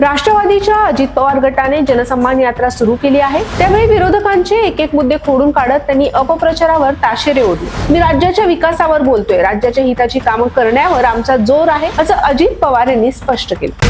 राष्ट्रवादीच्या अजित पवार गटाने जनसन्मान यात्रा सुरू केली आहे. त्यावेळी विरोधकांचे एक एक मुद्दे खोडून काढत त्यांनी अपप्रचारावर ताशेरे ओढले. मी राज्याच्या विकासावर बोलतोय. राज्याच्या हिताची कामं करण्यावर आमचा जोर आहे असं अजित पवार यांनी स्पष्ट केलं.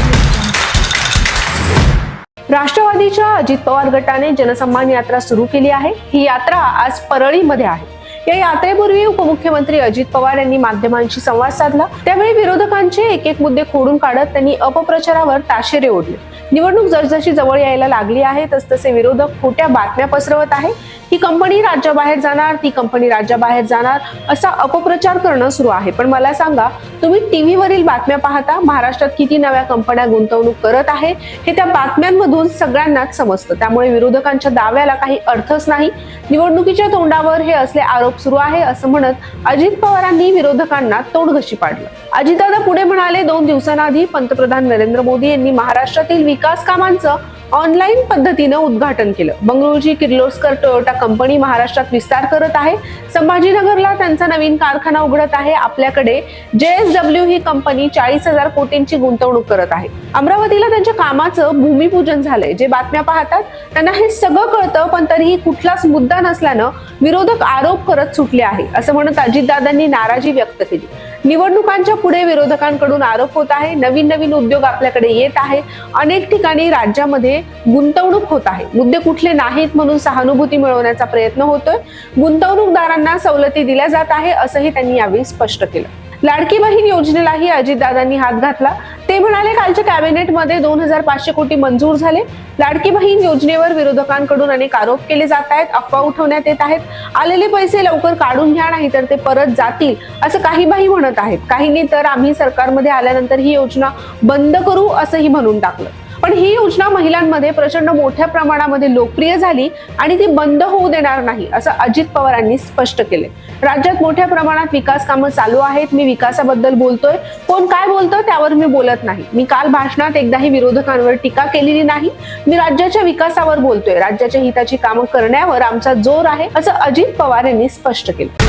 राष्ट्रवादीच्या अजित पवार गटाने जनसन्मान यात्रा सुरू केली आहे. ही यात्रा आज परळीमध्ये आहे. या यात्रेपूर्वी उपमुख्यमंत्री अजित पवार यांनी माध्यमांशी संवाद साधला. त्यावेळी विरोधकांचे एक एक मुद्दे खोडून काढत त्यांनी अपप्रचारावर ताशेरे ओढले. निवडणूक जसजशी जवळ यायला लागली आहे तसतसे विरोधक खोट्या बातम्या पसरवत आहे ही कंपनी राज्याबाहेर जाणार ती कंपनी राज्याबाहेर जाणार असा अपप्रचार करणं सुरू आहे. पण मला सांगा तुम्ही टीव्हीवरील बातम्या पाहता महाराष्ट्रात किती नव्या कंपन्या गुंतवणूक करत आहे हे त्या बातम्यांमधून सगळ्यांनाच समजतं. त्यामुळे विरोधकांच्या दाव्याला काही अर्थच नाही. निवडणुकीच्या तोंडावर हे असले आरोप सुरू आहे असं म्हणत अजित पवारांनी विरोधकांना तोडघशी पाडलं. अजितदादा पुढे म्हणाले दोन दिवसांआधी पंतप्रधान नरेंद्र मोदी यांनी महाराष्ट्रातील विकास कामांचं ऑनलाईन पद्धतीनं उद्घाटन केलं. बंगळुरूची किर्लोस्कर टोयोटा कंपनी महाराष्ट्रात विस्तार करत आहे. संभाजीनगरला त्यांचा नवीन कारखाना उघडत आहे. आपल्याकडे जेएसडब्ल्यू ही कंपनी चाळीस हजार कोटींची गुंतवणूक करत आहे. अमरावतीला त्यांच्या कामाचं भूमिपूजन झालंय. जे बातम्या पाहतात त्यांना हे सगळं कळतं पण तरीही कुठलाच मुद्दा नसल्यानं विरोधक आरोप करत सुटले आहे असं म्हणत अजितदादांनी नाराजी व्यक्त केली. निवडणुकांच्या पुढे विरोधकांकडून आरोप होत आहे. नवीन नवीन उद्योग आपल्याकडे येत आहे. अनेक ठिकाणी राज्यामध्ये गुंतवणूक होत आहे. मुद्दे कुठले नाहीत म्हणून सहानुभूती मिळवण्याचा प्रयत्न होतोय. गुंतवणूकदारांना सवलती दिल्या जात आहे असंही त्यांनी यावेळी स्पष्ट केलं. लाडकी बहीण योजनेलाही अजितदादांनी हात घातला. ते म्हणाले कालच्या कॅबिनेटमध्ये दोन हजार पाचशे कोटी मंजूर झाले. लाडकी बहीण योजनेवर विरोधकांकडून अनेक आरोप केले जात आहेत. अफवा उठवण्यात येत आहेत. आलेले पैसे लवकर काढून घ्या नाही तर ते परत जातील असं काही बाई म्हणत आहेत. काहींनी तर आम्ही सरकारमध्ये आल्यानंतर ही योजना बंद करू असंही म्हणून टाकलं. पण ही योजना महिलांमध्ये प्रचंड मोठ्या प्रमाणामध्ये लोकप्रिय झाली आणि ती बंद होऊ देणार नाही असं अजित पवारांनी स्पष्ट केले राज्यात मोठ्या प्रमाणात विकास कामं चालू आहेत मी विकासाबद्दल बोलतोय. कोण काय बोलतोय त्यावर मी बोलत नाही. मी काल भाषणात एकदाही विरोधकांवर टीका केलेली नाही. मी राज्याच्या विकासावर बोलतोय. राज्याच्या हिताची कामं करण्यावर आमचा जोर आहे असं अजित पवार यांनी स्पष्ट केलं